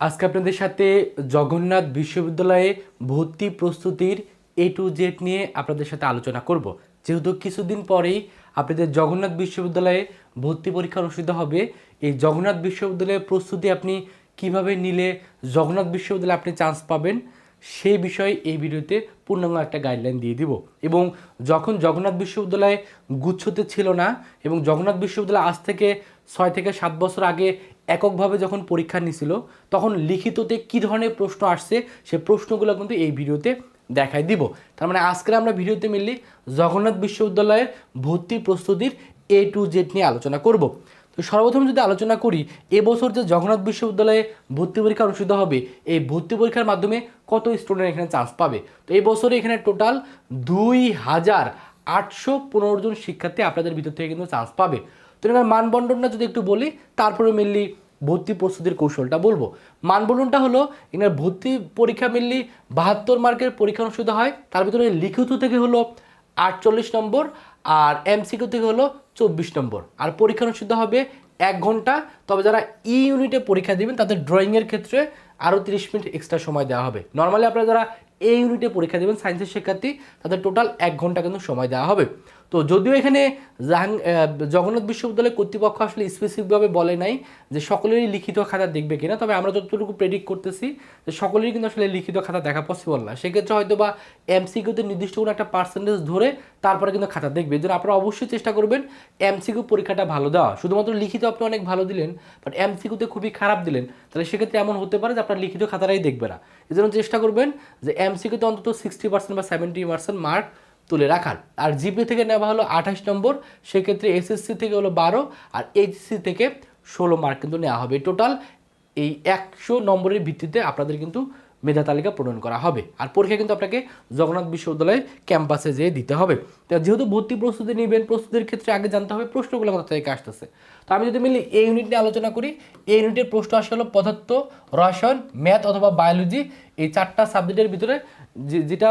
আজকে আপনাদের সাথে জগন্নাথ বিশ্ববিদ্যালয়ে ভর্তি প্রস্তুতির এ টু জেড নিয়ে আপনাদের সাথে আলোচনা করব। যেহেতু কিছুদিন পরেই আপনাদের জগন্নাথ বিশ্ববিদ্যালয়ে ভর্তি পরীক্ষা অনুষ্ঠিত হবে, এই জগন্নাথ বিশ্ববিদ্যালয়ের প্রস্তুতি আপনি কীভাবে নিলে জগন্নাথ বিশ্ববিদ্যালয়ে আপনি চান্স পাবেন সেই বিষয়ে এই ভিডিওতে পূর্ণাঙ্গ একটা গাইডলাইন দিয়ে দিব। এবং যখন জগন্নাথ বিশ্ববিদ্যালয়ে গুচ্ছতে ছিল না এবং জগন্নাথ বিশ্ববিদ্যালয় আজ থেকে ছয় থেকে সাত বছর আগে এককভাবে যখন পরীক্ষা নিছিল তখন লিখিততে কী ধরনের প্রশ্ন আসছে সে প্রশ্নগুলো কিন্তু এই ভিডিওতে দেখাই দিব। তার মানে আজকে আমরা ভিডিওতে মিললি জগন্নাথ বিশ্ববিদ্যালয়ের ভর্তি প্রস্তুতির এ টু জেড নিয়ে আলোচনা করব। তো সর্বপ্রথম যদি আলোচনা করি, এবছর যে জগন্নাথ বিশ্ববিদ্যালয়ে ভর্তি পরীক্ষা অনুষ্ঠিত হবে, এই ভর্তি পরীক্ষার মাধ্যমে কত স্টুডেন্ট এখানে চান্স পাবে? তো এই বছরে এখানে টোটাল দুই হাজার আটশো পনেরো জন শিক্ষার্থী আপনাদের ভিতর থেকে কিন্তু চান্স পাবে। তো এখানে মানবন্টনটা যদি একটু বলি তারপরে মেনলি ভর্তি প্রস্তুতির কৌশলটা বলব। মানবন্টনটা হলো, এখানে ভর্তি পরীক্ষা মেনলি বাহাত্তর মার্কের পরীক্ষা অনুষ্ঠিত হয়, তার ভিতরে লিখিত থেকে হলো আটচল্লিশ নম্বর আর এমসিকিউ থেকে হলো চব্বিশ নম্বর। আর পরীক্ষা অনুষ্ঠিত হবে এক ঘণ্টা, তবে যারা ই ইউনিটে পরীক্ষা দিবেন, তাদের ড্রয়িংয়ের ক্ষেত্রে আরও তিরিশ মিনিট এক্সট্রা সময় দেওয়া হবে। নর্মালি আপনারা যারা এই ইউনিটে পরীক্ষা দেবেন সায়েন্সের শিক্ষার্থী, তাদের টোটাল এক ঘণ্টা কিন্তু সময় দেওয়া হবে। তো যদিও এখানে জাহাং জগন্নাথ বিশ্ববিদ্যালয় কর্তৃপক্ষ আসলে স্পেসিফিকভাবে বলে নাই যে সকলেরই লিখিত খাতা দেখবে কিনা, তবে আমরা যতটুকু প্রেডিক্ট করতেছি যে সকলেরই কিন্তু আসলে লিখিত খাতা দেখা পসিবল না। সেক্ষেত্রে হয়তো বা এমসিকিউতে নির্দিষ্ট কোনো একটা পার্সেন্টেজ ধরে তারপরে কিন্তু খাতা দেখবে। যেন আপনারা অবশ্যই চেষ্টা করবেন এমসিকিউ পরীক্ষাটা ভালো দেওয়া। শুধুমাত্র লিখিত আপনি অনেক ভালো দিলেন বাট এমসিকিউতে খুবই খারাপ দিলেন। তাহলে সেক্ষেত্রে এমন হতে পারে যে আপনার লিখিত খাতাটাই দেখবে না। এই জন্য চেষ্টা করবেন যে এমসিকিউতে অন্তত সিক্সটি পার্সেন্ট বা সেভেন্টি পার্সেন্ট মার্ক তুলে রাখার। আর জিপি থেকে নেওয়া হলো আঠাশ নম্বর, সেক্ষেত্রে এসএসসি থেকে হলো বারো, আর এইচসি থেকে ষোলো মার্ক কিন্তু নেওয়া হবে। টোটাল এই একশো নম্বরের ভিত্তিতে আপনাদের কিন্তু মেধা তালিকা প্রণয়ন করা হবে। আর পরীক্ষা কিন্তু আপনাকে জগন্নাথ বিশ্ববিদ্যালয়ের ক্যাম্পাসে যেয়ে দিতে হবে। তো যেহেতু ভর্তি প্রস্তুতি নেবেন, প্রস্তুতির ক্ষেত্রে আগে জানতে হবে প্রশ্নগুলো কোথা থেকে আসতেছে। তো আমি যদি মিলি এই ইউনিট নিয়ে আলোচনা করি, এই ইউনিটের প্রশ্ন আসে হলো পদার্থ, রসায়ন ম্যাথ অথবা বায়োলজি এই চারটা সাবজেক্টের ভিতরে যেটা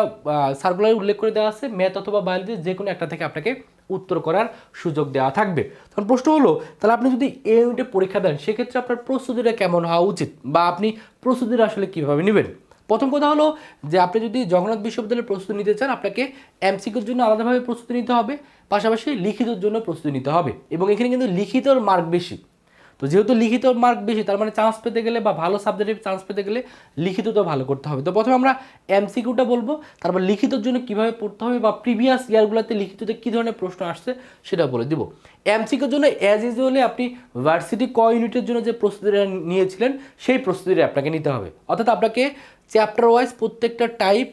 সার্কুলারে উল্লেখ করে দেওয়া আছে ম্যাথ অথবা বায়োলজি যে কোনো একটা থেকে আপনাকে উত্তর করার সুযোগ দেওয়া থাকবে। তখন প্রশ্ন হলো, তাহলে আপনি যদি এই ইউনিটে পরীক্ষা দেন, সেক্ষেত্রে আপনার প্রস্তুতিটা কেমন হওয়া উচিত? বা আপনি প্রস্তুতিটা আসলে কীভাবে নেবেন? প্রথম কথা হলো যে আপনি যদি জগন্নাথ বিশ্ববিদ্যালয়ের প্রস্তুতি নিতে চান, আপনাকে এমসিকিউর জন্য আলাদাভাবে প্রস্তুতি নিতে হবে, পাশাপাশি লিখিতর জন্য প্রস্তুতি নিতে হবে এবং এখানে কিন্তু লিখিতর মার্ক বেশি। তো যেহেতু লিখিত মার্ক বেশি, তার মানে চান্স পেতে গেলে বা ভালো সাবজেক্টে চান্স পেতে গেলে লিখিত তো ভালো করতে হবে। তো প্রথমে আমরা এমসিকিউটা বলব, তারপর লিখিতর জন্য কীভাবে পড়তে হবে বা প্রিভিয়াস ইয়ারগুলোতে লিখিততে কী ধরনের প্রশ্ন আসছে সেটা বলে দিব। এমসিকিউর জন্য অ্যাজ ইউজুয়ালি আপনি ভার্সিটি ক ইউনিটের জন্য যে প্রস্তুতিটা নিয়েছিলেন, সেই প্রস্তুতিটা আপনাকে নিতে হবে। অর্থাৎ আপনাকে চ্যাপ্টার ওয়াইজ প্রত্যেকটা টাইপ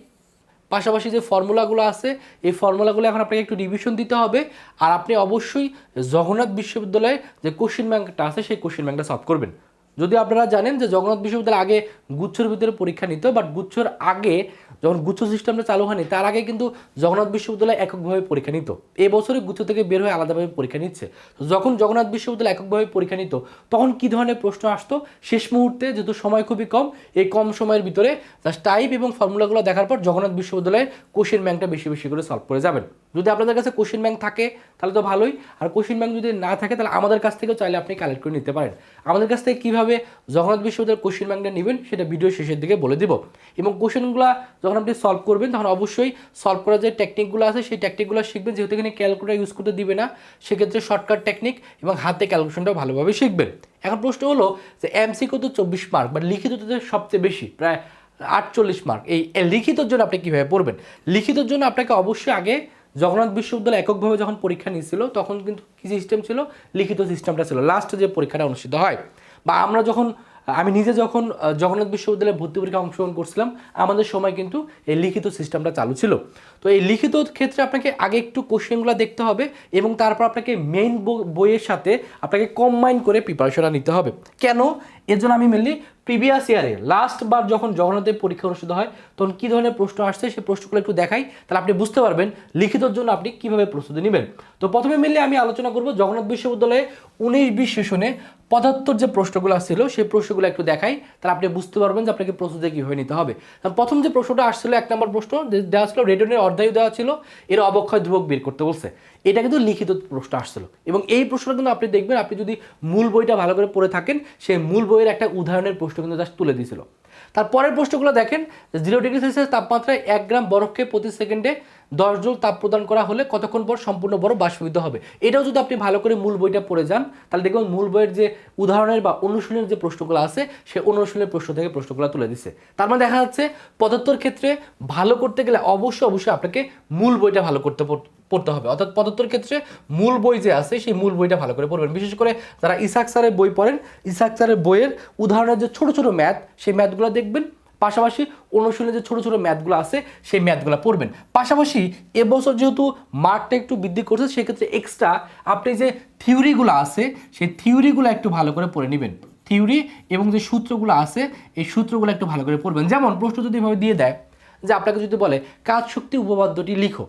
পাশাপাশি যে ফর্মুলাগুলো আছে, এই ফর্মুলাগুলো এখন আপনাকে একটু রিভিশন দিতে হবে। আর আপনি অবশ্যই জগন্নাথ বিশ্ববিদ্যালয়ে যে কোশ্চিন ব্যাংকটা আছে, সেই কোশ্চিন ব্যাংকটা সলভ করবেন। যদি আপনারা জানেন যে জগন্নাথ বিশ্ববিদ্যালয় আগে গুচ্ছর ভিতরে পরীক্ষা নিত বাট গুচ্ছর আগে যখন গুচ্ছ সিস্টেমটা চালু হয়নি, তার আগে কিন্তু জগন্নাথ বিশ্ববিদ্যালয় এককভাবে পরীক্ষা নিত। এই বছরে গুচ্ছ থেকে বের হয়ে আলাদাভাবে পরীক্ষা নিচ্ছে। যখন জগন্নাথ বিশ্ববিদ্যালয় এককভাবে পরীক্ষা নিত, তখন কী ধরনের প্রশ্ন আসতো? শেষ মুহূর্তে যেহেতু সময় খুবই কম, এই কম সময়ের ভিতরে জাস্ট টাইপ এবং ফর্মুলাগুলো দেখার পর জগন্নাথ বিশ্ববিদ্যালয়ের কোশ্চেন ব্যাংকটা বেশি বেশি করে সলভ করে যাবেন। যদি আপনাদের কাছে কোশ্চেন ব্যাংক থাকে, তাহলে তো ভালোই। আর কোশ্চেন ব্যাংক যদি না থাকে, তাহলে আমাদের কাছ থেকেও চাইলে আপনি কালেক্ট করে নিতে পারেন। আমাদের কাছ থেকে কীভাবে জগন্নাথ বিশ্ববিদ্যালয়ের কোশ্চেন ব্যাংকটা নেবেন, সেটা ভিডিও শেষের দিকে বলে দিব। এবং কোশ্চেনগুলো যখন আপনি সলভ করবেন, তখন অবশ্যই সলভ করার যে টেকনিকগুলো আছে, সেই টেকনিকগুলো শিখবেন। যেহেতু এখানে ক্যালকুলেটার ইউজ করতে দিবে না, সেক্ষেত্রে শর্টকাট টেকনিক এবং হাতে ক্যালকুলেশনটাও ভালোভাবে শিখবেন। এখন প্রশ্ন হলো যে এমসিকিউ তো চব্বিশ মার্ক বা লিখিত তো সবচেয়ে বেশি, প্রায় আটচল্লিশ মার্ক এই লিখিতর জন্য আপনি কীভাবে পড়বেন? লিখিতর জন্য আপনাকে অবশ্যই আগে জগন্নাথ বিশ্ববিদ্যালয় এককভাবে যখন পরীক্ষা নিয়েছিল, তখন কিন্তু কী সিস্টেম ছিল? লিখিত সিস্টেমটা ছিল। লাস্ট যে পরীক্ষাটা অনুষ্ঠিত হয়। বা আমরা যখন, আমি নিজে যখন জগন্নাথ বিশ্ববিদ্যালয়ে ভর্তি পরীক্ষা অংশগ্রহণ করছিলাম, আমাদের সময় কিন্তু এই লিখিত সিস্টেমটা চালু ছিল। তো এই লিখিত ক্ষেত্রে আপনাকে আগে একটু কোশ্চেনগুলো দেখতে হবে এবং তারপর আপনাকে মেইন বইয়ের সাথে আপনাকে কম্বাইন করে প্রিপারেশনটা নিতে হবে। কেন? এর জন্য আমি মেনলি প্রিভিয়াস ইয়ারে লাস্ট বার যখন জগন্নাথের পরীক্ষা অনুষ্ঠিত হয়, তখন কী ধরনের প্রশ্ন আসছে সেই প্রশ্নগুলো একটু দেখাই, তাহলে আপনি বুঝতে পারবেন লিখিতর জন্য আপনি কীভাবে প্রস্তুতি নেবেন। তো প্রথমে মিললে আমি আলোচনা করব জগন্নাথ বিশ্ববিদ্যালয়ে উনিশ বিশ সেশনে পদার্থর যে প্রশ্নগুলো ছিল, সেই প্রশ্নগুলো একটু দেখাই, তাহলে আপনি বুঝতে পারবেন যে আপনাকে প্রস্তুতি কীভাবে নিতে হবে। প্রথম যে প্রশ্নটা আসছিল, এক নম্বর প্রশ্ন দেওয়া ছিল রেডিয়নের অর্ধায়ু দেওয়া ছিল, এর অবক্ষয় ধ্রুবক বের করতে বলছে। এটা কিন্তু লিখিত প্রশ্ন আসছিল। এবং এই প্রশ্নটা কিন্তু আপনি দেখবেন, আপনি যদি মূল বইটা ভালো করে পড়ে থাকেন সেই মূল বইয়ের একটা উদাহরণের প্রশ্ন কিন্তু জাস্ট তুলে দিয়েছিল। তারপরের প্রশ্নগুলো দেখেন জিরো ডিগ্রি সেলসিয়াস তাপমাত্রায় এক গ্রাম বরফকে প্রতি সেকেন্ডে দশ জল তাপ প্রদান করা হলে কতক্ষণ পর সম্পূর্ণ বরফ বাষ্পীভূত হবে? এটাও যদি আপনি ভালো করে মূল বইটা পড়ে যান, তাহলে দেখবেন মূল বইয়ের যে উদাহরণের বা অনুশীলনের যে প্রশ্নগুলো আছে, সে অনুশীলনের প্রশ্ন থেকে প্রশ্নগুলো তুলে দিচ্ছে তার মানে দেখা যাচ্ছে, পদার্থর ক্ষেত্রে ভালো করতে গেলে অবশ্যই অবশ্যই আপনাকে মূল বইটা ভালো করতে পড়তে হবে। অর্থাৎ পদার্থর ক্ষেত্রে মূল বই যে আছে, সেই মূল বইটা ভালো করে পড়বেন। বিশেষ করে যারা ইসাক স্যারের বই পড়েন, ইসাক স্যারের বইয়ের উদাহরণের যে ছোট ছোট ম্যাথ, সেই ম্যাথগুলো দেখবেন। পাশাপাশি অনুশীলনে যে ছোট ছোট ম্যাথগুলো আছে, সেই ম্যাথগুলো পড়বেন। পাশাপাশি এবছর যেহেতু মার্কটা একটু বৃদ্ধি করছে, সেক্ষেত্রে এক্সট্রা আপনি যে থিওরিগুলো আছে, সেই থিওরিগুলো একটু ভালো করে পড়ে নেবেন। থিওরি এবং যে সূত্রগুলো আছে, এই সূত্রগুলো একটু ভালো করে পড়বেন। যেমন প্রশ্ন যদি এভাবে দিয়ে দেয়, যে আপনাকে যদি বলে কাজ শক্তি উপপাদ্যটি লিখো?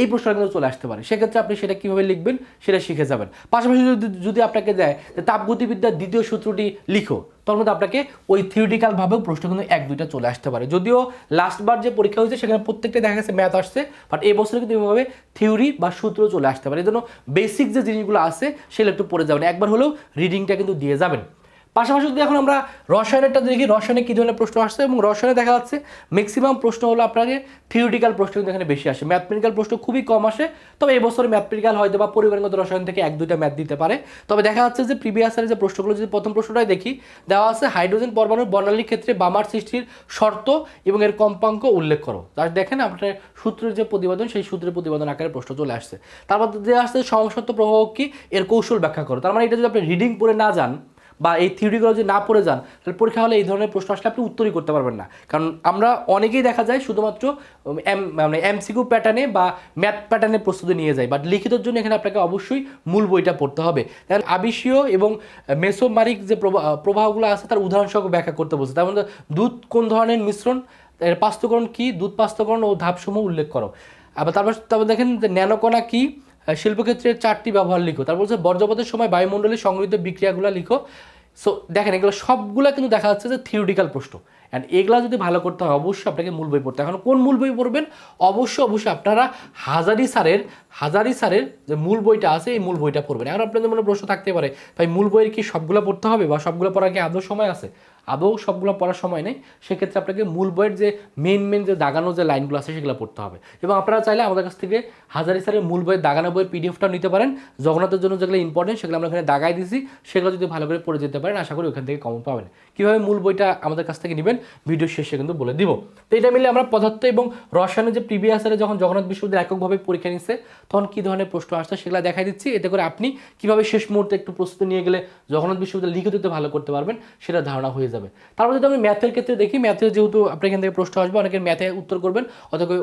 এই প্রশ্নটা কিন্তু চলে আসতে পারে। সেক্ষেত্রে আপনি সেটা কীভাবে লিখবেন, সেটা শিখে যাবেন। পাশাপাশি যদি যদি আপনাকে দেয় যে তাপগতিবিদ্যার দ্বিতীয় সূত্রটি লিখো, তখন কিন্তু আপনাকে ওই থিওরিটিক্যালভাবেও প্রশ্ন কিন্তু এক, দুইটা চলে আসতে পারে। যদিও লাস্টবার যে পরীক্ষা হয়েছে, সেখানে প্রত্যেকটা দেখা গেছে ম্যাথ আসছে বাট এই বছরে কিন্তু এভাবে থিওরি বা সূত্র চলে আসতে পারে। এই জন্য বেসিক যে জিনিসগুলো আছে, সেগুলো একটু পড়ে যাবেন। একবার হলেও রিডিংটা কিন্তু দিয়ে যাবেন। পাশাপাশি যদি এখন আমরা রসায়নেরটা দেখি, রসায়নে কী ধরনের প্রশ্ন আসছে? এবং রসায়নে দেখা যাচ্ছে ম্যাক্সিমাম প্রশ্ন হলো আপনাকে থিওরিটিক্যাল প্রশ্ন কিন্তু এখানে বেশি আসে। ম্যাথমেটিক্যাল প্রশ্ন খুবই কম আসে, তবে এবছর ম্যাথমেটিক্যাল হয়তো বা পরিবারগত রসায়ন থেকে এক, দুইটা ম্যাথ দিতে পারে। তবে দেখা যাচ্ছে যে প্রিভিয়াসের যে প্রশ্নগুলো যদি প্রথম প্রশ্নটাই দেখি, দেওয়া আছে হাইড্রোজেন পরমাণুর বর্ণালীর ক্ষেত্রে বামার সৃষ্টির শর্ত এবং এর কম্পাঙ্ক উল্লেখ করো। তার দেখেন আপনার সূত্রের যে প্রতিবেদন, সেই সূত্রের প্রতিবেদন আকারে প্রশ্ন চলে আসছে। তারপর দেওয়া আসছে সমসত্ব প্রভাব কি? এর কৌশল ব্যাখ্যা করো। তার মানে এটা যদি আপনি রিডিং পড়ে না যান বা এই থিওরিগুলো যদি না পড়ে যান, তাহলে পরীক্ষা হলে এই ধরনের প্রশ্ন আসলে আপনি উত্তরই করতে পারবেন না। কারণ আমরা অনেকেই দেখা যায় শুধুমাত্র এম মানে এমসিকিউ প্যাটার্নে বা ম্যাথ প্যাটার্নে প্রস্তুতি নিয়ে যায় বাট লিখিতর জন্য এখানে আপনাকে অবশ্যই মূল বইটা পড়তে হবে। কারণ আবিষীয় এবং মেসোমারিক যে প্রবাহগুলো আছে, তার উদাহরণ সহ ব্যাখ্যা করতে বলছে। তার মধ্যে দুধ কোন ধরনের মিশ্রণ, এর পাস্তকরণ কী? দুধ পাস্তুকরণ ও ধাপসমূহ উল্লেখ করো। আবার তারপর তারপর দেখেন যে ন্যানোকণা কি? শিল্পক্ষেত্রে চারটি ব্যবহার লিখো। তারপর হচ্ছে বর্জ্যপাতের সময় বায়ুমণ্ডলে সংগৃহীত বিক্রিয়াগুলো লিখো। সো দেখেন, এগুলো সবগুলো কিন্তু দেখা যাচ্ছে যে থিওরিটিক্যাল প্রশ্ন। অ্যান্ড এগুলা যদি ভালো করতে হয়, অবশ্যই আপনাকে মূল বই পড়তে এখন কোন মূল বই পড়বেন? অবশ্যই অবশ্যই আপনারা হাজারি স্যারের হাজারি স্যারের যে মূল বইটা আছে, এই মূল বইটা পড়বেন। এখন আপনাদের মনে প্রশ্ন থাকতে পারে, ভাই, মূল বইয়ের কি সবগুলো পড়তে হবে বা সবগুলো পড়ার কি আদৌ সময় আছে? আদৌ সবগুলো পড়ার সময় নেই, সেক্ষেত্রে আপনাকে মূল বইয়ের যে মেন মেন যে দাগানো যে লাইনগুলো আছে সেগুলো পড়তে হবে। এবং আপনারা চাইলে আমাদের কাছ থেকে হাজারি স্যারের মূল বইয়ের দাগানো বইয়ের পিডিএফটাও নিতে পারেন। জগন্নাথের জন্য যেগুলো ইম্পর্টেন্ট সেগুলো আমরা এখানে দাগাই দিয়েছি সেগুলো যদি ভালো করে পড়ে যেতে পারেন, আশা করি ওখান থেকে কমন পাবেন। কীভাবে মূল বইটা আমাদের কাছ থেকে নেবেন ভিডিও শেষে কিন্তু বলে দিব। তো এটা মিলে আমরা পদার্থ এবং রসায়নের যে প্রিভিয়াস ইয়ারে যখন জগন্নাথ বিশ্ববিদ্যালয় এককভাবে পরীক্ষা নিচ্ছে, তখন কী ধরনের প্রশ্ন আসছে সেগুলো দেখাই দিচ্ছি। এতে করে আপনি কীভাবে শেষ মুহূর্তে একটু প্রস্তুতি নিয়ে গেলে জগন্নাথ বিশ্ববিদ্যালয় লিখিততে ভালো করতে পারবেন, সেটা ধারণা হয়ে যাবে। তারপর যদি আমি ম্যাথের ক্ষেত্রে দেখি, ম্যাথে যেহেতু আপনি এখান থেকে প্রশ্ন আসবে, অনেকের ম্যাথে উত্তর করবেন, অথবা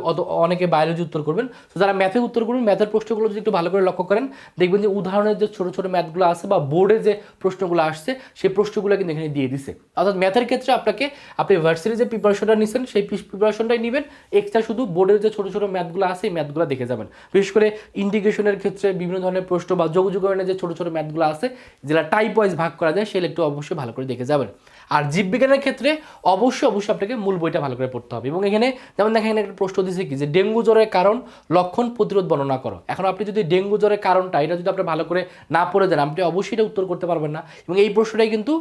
অনেকে বায়োলজি উত্তর করবেন। তো যারা ম্যাথে উত্তর করবেন, ম্যাথের প্রশ্নগুলো যদি একটু ভালো করে লক্ষ্য করেন, দেখবেন যে উদাহরণের যে ছোটো ছোটো ম্যাথগুলো আছে বা বোর্ডে যে প্রশ্নগুলো আসছে, সেই প্রশ্নগুলো কিন্তু এখানে দিয়ে দিছে। অর্থাৎ ম্যাথের ক্ষেত্রে আপনাকে, আপনি ভার্সিটির যে প্রিপারেশনটা নিছেন, সেই প্রিপারেশনটাই নেবেন। এক্সট্রা শুধু বোর্ডের যে ছোটো ছোটো ম্যাথগুলো আছে, এই ম্যাথগুলো দেখে যাবেন। বিশেষ করে ইন্টিগ্রেশনের ক্ষেত্রে বিভিন্ন ধরনের প্রশ্ন বা যোগযোগনের যে ছোটো ছোটো ম্যাথগুলো আছে যেটা টাইপ ওয়াইজ ভাগ করা যায়, সেগুলো একটু অবশ্যই ভালো করে দেখে যাবেন। আর জীববিজ্ঞানের ক্ষেত্রে অবশ্যই অবশ্যই আপনাকে মূল বইটা ভালো করে পড়তে হবে। এবং এখানে, যেমন দেখেন, এখানে একটা প্রশ্ন দিয়েছে কি যে, ডেঙ্গু জ্বরের কারণ লক্ষণ প্রতিরোধ বর্ণনা করো। এখন আপনি যদি ডেঙ্গু জ্বরের কারণটা, এটা যদি আপনি ভালো করে না পড়ে দেন, আপনি অবশ্যই এটা উত্তর করতে পারবেন না। এবং এই প্রশ্নটাই কিন্তু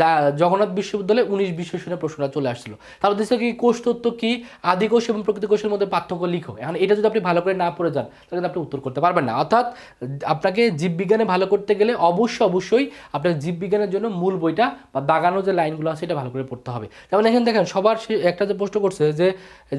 যা, জগন্নাথ বিশ্ববিদ্যালয়ে উনিশ শুনে প্রশ্নটা চলে আসছিল। তারপর দিচ্ছে কি, কোষ তত্ত্ব কি, আদি কোষ এবং প্রকৃতি কোষের মধ্যে পার্থক্য লিখো। এখন এটা যদি আপনি ভালো করে না পড়ে যান, তাহলে কিন্তু আপনি উত্তর করতে পারবেন না। অর্থাৎ, আপনাকে জীববিজ্ঞানে ভালো করতে গেলে অবশ্যই অবশ্যই আপনার জীববিজ্ঞানের জন্য মূল বইটা বা দাগানো যে লাইনগুলো আছে, এটা ভালো করে পড়তে হবে। যেমন এখানে দেখেন, সবার একটা যে প্রশ্ন করছে যে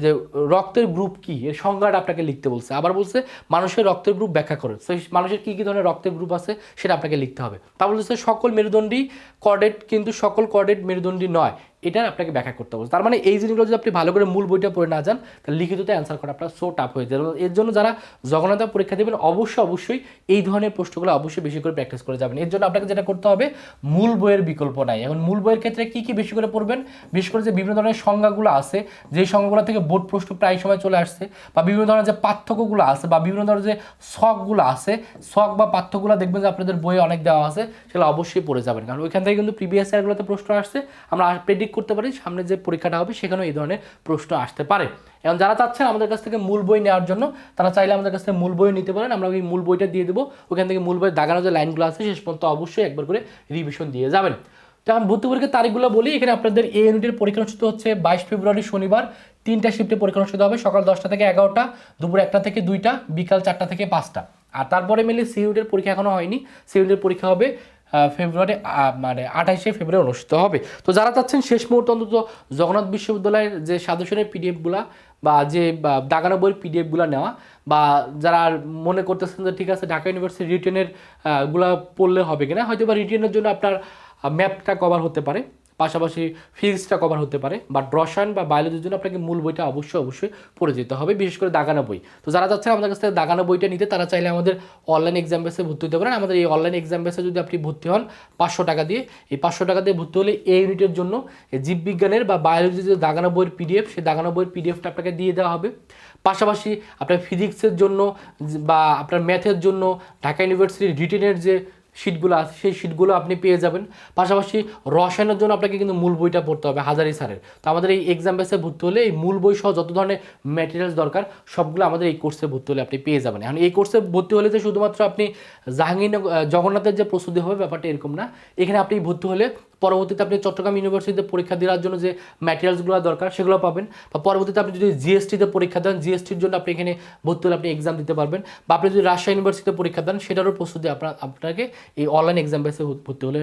যে রক্তের গ্রুপ কি? এর সংজ্ঞাটা আপনাকে লিখতে বলছে। আবার বলছে, মানুষের রক্তের গ্রুপ ব্যাখ্যা করে। সেই মানুষের কী কী ধরনের রক্তের গ্রুপ আছে, সেটা আপনাকে লিখতে হবে। তা বলছে সকল মেরুদণ্ডী কর্ডেট কিন্তু সকল কর্ডেট মেরুদণ্ডী নয়। এটা আপনাকে ব্যাখ্যা করতে হবে। তার মানে এই জিনিসগুলো যদি আপনি ভালো করে মূল বইটা পড়ে না যান, তাহলে লিখিততে অ্যান্সার করা আপনার সো টাফ হয়ে যাবে। এর জন্য যারা জগন্নাথ পরীক্ষা দেবেন, অবশ্যই অবশ্যই এই ধরনের প্রশ্নগুলো অবশ্যই বেশি করে প্র্যাকটিস করে যাবেন। এর জন্য আপনাকে যেটা করতে হবে, মূল বইয়ের বিকল্প নাই। এখন মূল বইয়ের ক্ষেত্রে কী কী বেশি করে পড়বেন? বিশেষ করে যে বিভিন্ন ধরনের সংজ্ঞাগুলো আছে যে সংজ্ঞাগুলো থেকে বোর্ড প্রশ্ন প্রায় সময় চলে আসছে, বা বিভিন্ন ধরনের যে পার্থক্যগুলো আছে, বা বিভিন্ন ধরনের যে শখগুলো আছে, শখ বা পার্থক্যগুলো দেখবেন যে আপনাদের বইয়ে অনেক দেওয়া আছে, সেগুলো অবশ্যই পড়ে যাবেন। কারণ ওইখান থেকে কিন্তু প্রিভিয়াস ইয়ারগুলোতে প্রশ্ন আসছে, আমরা প্রেডিক্ট করতে পারি, সামনে যে পরীক্ষাটা হবে সেখানেও এই ধরনের প্রশ্ন আসতে পারে। এবং যারা চাচ্ছেন আমাদের কাছ থেকে মূল বই নেওয়ার জন্য, তারা চাইলে আমাদের কাছ থেকে মূল বই নিতে পারেন। আমরা ওই মূল বইটা দিয়ে দেবো। ওখান থেকে মূল বইয়ের দাগানো যে লাইনগুলো আছে, শেষ পর্যন্ত অবশ্যই একবার করে রিভিশন দিয়ে যাবেন। তো আমি ভর্তি পরীক্ষার তারিখগুলো বলি। এখানে আপনাদের এ ইউনিটের পরীক্ষা অনুষ্ঠিত হচ্ছে বাইশ ফেব্রুয়ারি, শনিবার। তিনটা শিফটে পরীক্ষা অনুষ্ঠিত হবে সকাল দশটা থেকে এগারোটা, দুপুর একটা থেকে দুইটা, বিকাল চারটা থেকে পাঁচটা। আর তারপরে মেলে সি ইউনিটের পরীক্ষা এখনও হয়নি। সি ইউনিটের পরীক্ষা হবে ফেব্রুয়ারি মানে আঠাইশে ফেব্রুয়ারি অনুষ্ঠিত হবে। তো যারা চাচ্ছেন শেষ মুহূর্তে অন্তত জগন্নাথ বিশ্ববিদ্যালয়ের যে সাদুশনের পিডিএফগুলা বা যে দাগানো বইয়ের পিডিএফগুলো নেওয়া বা যারা মনে করতেছেন যে ঠিক আছে, ঢাকা ইউনিভার্সিটি রিটেনেরগুলা পড়লে হবে কিনা হয়তো বা রিটেনের জন্য আপনার ম্যাপটা কভার হতে পারে। পাশাপাশি ফিজিক্সটা কভার হতে পারে বাট রসায়ন বা বায়োলজির জন্য আপনাকে মূল বইটা অবশ্যই অবশ্যই পড়ে যেতে হবে, বিশেষ করে দাগানো বই। তো যারা চাচ্ছেন আমাদের কাছ থেকে দাগানো বইটা নিতে, তারা চাইলে আমাদের অনলাইন এক্সাম বেসে ভর্তি হতে পারেন। আমাদের এই অনলাইন এক্সাম বেসে যদি আপনি ভর্তি হন, পাঁচশো টাকা দিয়ে, এই পাঁচশো টাকা দিয়ে ভর্তি হলে এই ইউনিটের জন্য জীববিজ্ঞানের বা বায়োলজির যে দাগানো বইয়ের পিডিএফ সেই দাগানো বইয়ের পিডিএফটা আপনাকে দিয়ে দেওয়া হবে। পাশাপাশি আপনার ফিজিক্সের জন্য বা আপনার ম্যাথের জন্য ঢাকা ইউনিভার্সিটির রিটেনের যে শিটগুলো আছে, সেই শিটগুলো আপনি পেয়ে যাবেন। পাশাপাশি রসায়নের জন্য আপনাকে কিন্তু মূল বইটা পড়তে হবে, হাজারি সারের তো আমাদের এই এক্সাম বেসে ভর্তি হলে এই মূল বই সহ যত ধরনের ম্যাটেরিয়ালস দরকার, সবগুলো আমাদের এই কোর্সে ভর্তি হলে আপনি পেয়ে যাবেন। এখন এই কোর্সে ভর্তি হলে যে শুধুমাত্র আপনি জাহাঙ্গীরনগর জগন্নাথের যে প্রস্তুতি হবে, ব্যাপারটা এরকম না। এখানে আপনি ভর্তি হলে পরবর্তীতে আপনি চট্টগ্রাম ইউনিভার্সিটিতে পরীক্ষা দেওয়ার জন্য যে ম্যাটেরিয়ালসগুলো দরকার, সেগুলো পাবেন। বা পরবর্তীতে আপনি যদি জিএসটিতে পরীক্ষা দেন জিএসটির জন্য আপনি এখানে ভর্তি হলে আপনি এক্সাম দিতে পারবেন। বা আপনি যদি রাজশাহী ইউনিভার্সিটিতে পরীক্ষা দেন, সেটারও প্রস্তুতি আপনার আপনাকে এই অনলাইন এক্সাম বেসে ভর্তি হলে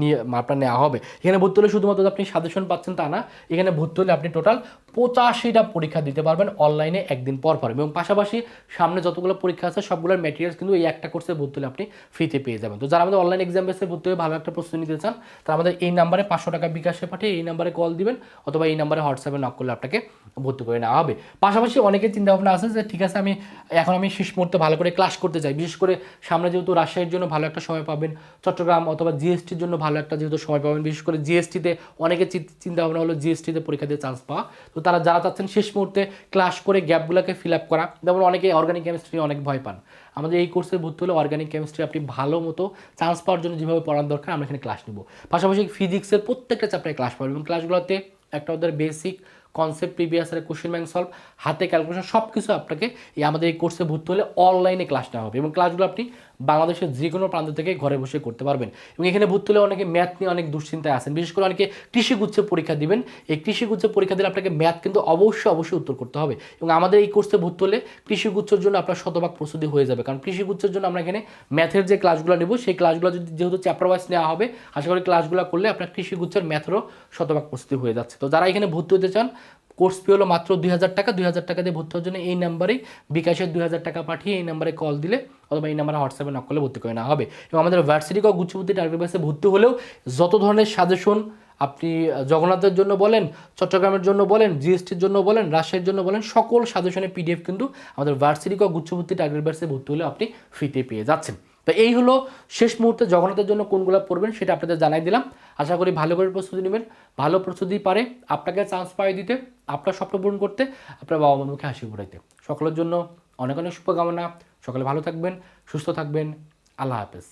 নিয়ে, আপনার নেওয়া হবে। এখানে ভর্তি হলে শুধুমাত্র আপনি সাজেশন পাচ্ছেন তা না, এখানে ভর্তি হলে আপনি টোটাল পঁচাশিটা পরীক্ষা দিতে পারবেন অনলাইনে একদিন পর পর। এবং পাশাপাশি সামনে যতগুলো পরীক্ষা আছে সবগুলোর ম্যাটেরিয়ালস কিন্তু এই একটা কোর্সে ভর্তি হলে আপনি ফ্রিতে পেয়ে যাবেন। তো যারা আমাদের অনলাইন এক্সাম বেসে ভর্তি হয়ে ভালো একটা প্রস্তুতি নিতে চান, তারা আমাদের এই নাম্বারে পাঁচশো টাকা বিকাশে পাঠিয়ে এই নাম্বারে কল দিবেন, অথবা এই নাম্বারে হোয়াটসঅ্যাপে নক করলে আপনাকে ভর্তি করে নেওয়া হবে। পাশাপাশি অনেকের চিন্তা ভাবনা আছে যে, ঠিক আছে, আমি এখন আমি শেষ মুহূর্তে ভালো করে ক্লাস করতে চাই। বিশেষ করে সামনে যেহেতু রাজশাহীর জন্য ভালো একটা সময় পাবেন, চট্টগ্রাম অথবা জিএসটির জন্য ভালো একটা যেহেতু সময় পাবেন, বিশেষ করে জিএসটিতে অনেকের চিন্তা ভাবনা হলো জিএসটিতে পরীক্ষা দিয়ে চান্স পাওয়া। তো তারা যারা চাচ্ছেন শেষ মুহূর্তে ক্লাস করে গ্যাপগুলোকে ফিল আপ করা। যেমন অনেকে অর্গানিক কেমিস্ট্রি অনেক ভয় পান। আমাদের এই কোর্সে ভর্তি হলে অর্গানিক কেমিস্ট্রি আপনি ভালো মতো চান্স পাওয়ার জন্য যেভাবে পড়ার দরকার, আমরা এখানে ক্লাস নেব। পাশাপাশি ফিজিক্সের প্রত্যেকটা চ্যাপ্টারে ক্লাস পাবেন এবং ক্লাসগুলোতে একটা ওদের বেসিক কনসেপ্ট প্রিভিয়াস এর কোশ্চেন ব্যাংক সলভ হাতে ক্যালকুলেশন সব কিছু আপনাকে এই আমাদের এই কোর্সে ভর্তি হলে অনলাইনে ক্লাস নেওয়া হবে। এবং ক্লাসগুলো আপনি বাংলাদেশের যে কোনো প্রান্ত থেকে ঘরে বসে করতে পারবেন। এবং এখানে ভর্তি হলে অনেকে ম্যাথ নিয়ে অনেক দুশ্চিন্তায় আছেন। বিশেষ করে অনেকে কৃষিগুচ্ছে পরীক্ষা দিবেন। এই কৃষিগুচ্ছে পরীক্ষা দিলে আপনাকে ম্যাথ কিন্তু অবশ্যই অবশ্যই উত্তর করতে হবে। এবং আমাদের এই কোর্সে ভর্তি হলে কৃষিগুচ্ছের জন্য আপনার শতভাগ প্রস্তুতি হয়ে যাবে। কারণ কৃষিগুচ্ছের জন্য আমরা এখানে ম্যাথের যে ক্লাসগুলো নেব, সেই ক্লাসগুলো যদি যেহেতু চ্যাপ্টার ওয়াইজ নেওয়া হবে, আশা করি ক্লাসগুলো করলে আপনার কৃষিগুচ্ছের ম্যাথেরও শতভাগ প্রস্তুতি হয়ে যাচ্ছে। তো যারা এখানে ভর্তি হতে চান কোর্স ফি হলো মাত্র দুই হাজার টাকা, দুই হাজার টাকা দিয়ে ভর্তি হওয়ার জন্য এই নাম্বারেই বিকাশের দুই হাজার টাকা পাঠিয়ে এই নাম্বারে কল দিলে অথবা এই নাম্বারে হোয়াটসঅ্যাপে নক করলে ভর্তি করে নেওয়া হবে। এবং আমাদের ভার্সিটি ও গুচ্ছভর্তি টার্গেট বেসে ভর্তি হলেও যত ধরনের সাজেশন আপনি জগন্নাথের জন্য বলেন, চট্টগ্রামের জন্য বলেন জিএসটির জন্য বলেন, রাজশাহীর জন্য বলেন, সকল সাজেশনের পিডিএফ কিন্তু আমাদের ভার্সিটি ও গুচ্ছভর্তি টার্গেট বেসে ভর্তি হলে আপনি ফ্রিতে পেয়ে যাচ্ছেন। তো এই হলো শেষ মুহূর্তে জগন্নাথের জন্য কোনগুলো পড়বেন সেটা আপনাদের জানাই দিলাম। আশা করি ভালো করে প্রস্তুতি নেবেন, ভালো প্রস্তুতি পারে, আপনাকে চান্স পাই দিতে, আপনার স্বপ্ন পূরণ করতে, আপনার বাবা মার মুখে হাসি ফুটাইতে সকলের জন্য অনেক অনেক শুভকামনা, সকলে ভালো থাকবেন, সুস্থ থাকবেন, আল্লাহ হাফেজ।